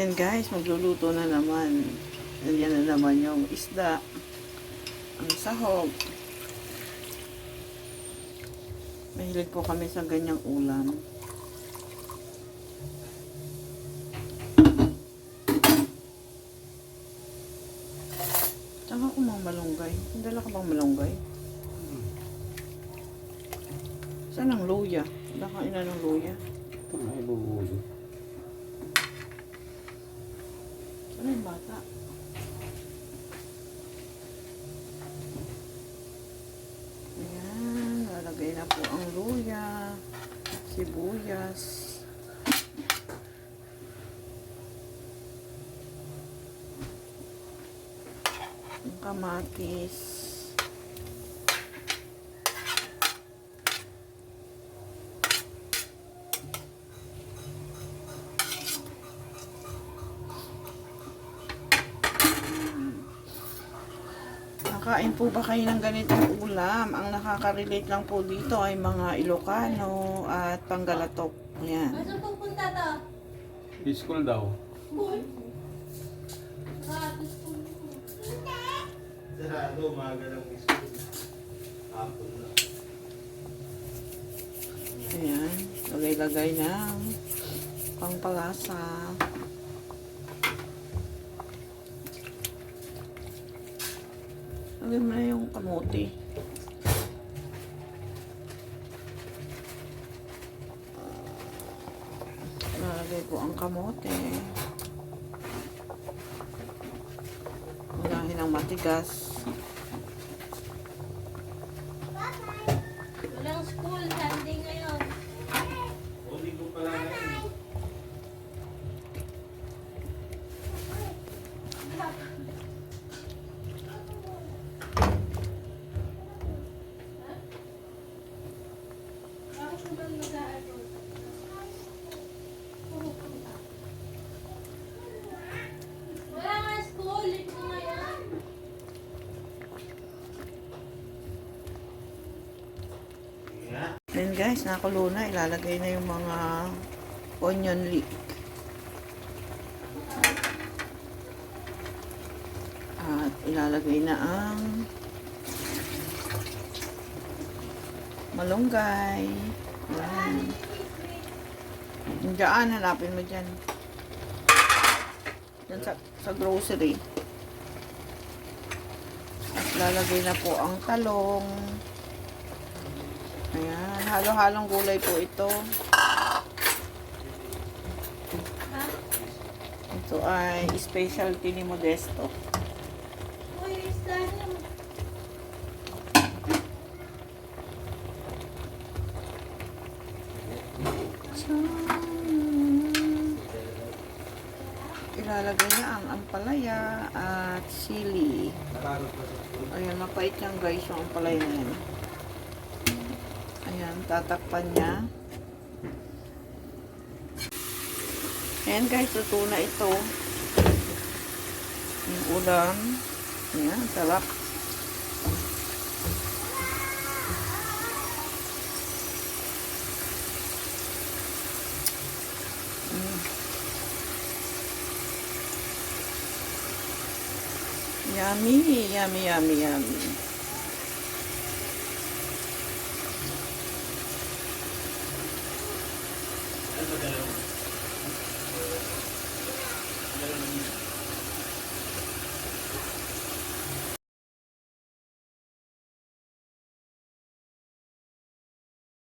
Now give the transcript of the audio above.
Ayan guys, magluluto na naman. Ayan na naman yung isda. Ang sahog. Mahilig po kami sa ganyang ulam. Tsaka ko mga malunggay. Dala ka bang malunggay? Saan ang luya? Kang ina ng luya. Ito na, ibubulo. Saan yung bata? Ayan, lalagay na po ang luya, sibuyas. Kamatis. Nakain po ba kayo ng ganitong ulam? Ang nakaka-relate lang po dito ay mga Ilocano at Panggalatok. Ayan. Saan pupunta to? School daw. School? Ah. Sarado, umaga lang school. Hapon na. Ayan. Lagay-lagay ng pangpalasa. Lagay mo na yung kamote. Lalagay ko ang kamote. Unahin ang matigas. Then guys, nakulo na. Ilalagay na yung mga onion leek. At ilalagay na ang malunggay. Yan. Diyan, hanapin mo dyan. Yan sa, sa grocery. At lalagay na po ang talong. Ayan, halo-halong gulay po ito. Ito ay specialty ni Modesto. Ilalagay na ang ampalaya at school. Ayan, mapait yan guys yung ampalaya na yan. Ayan, tatakpan niya. Ayan guys, luto na ito. Yung ulam. Ayan, sarap. Mm. Yummy, yummy, yummy, yummy. dalawa.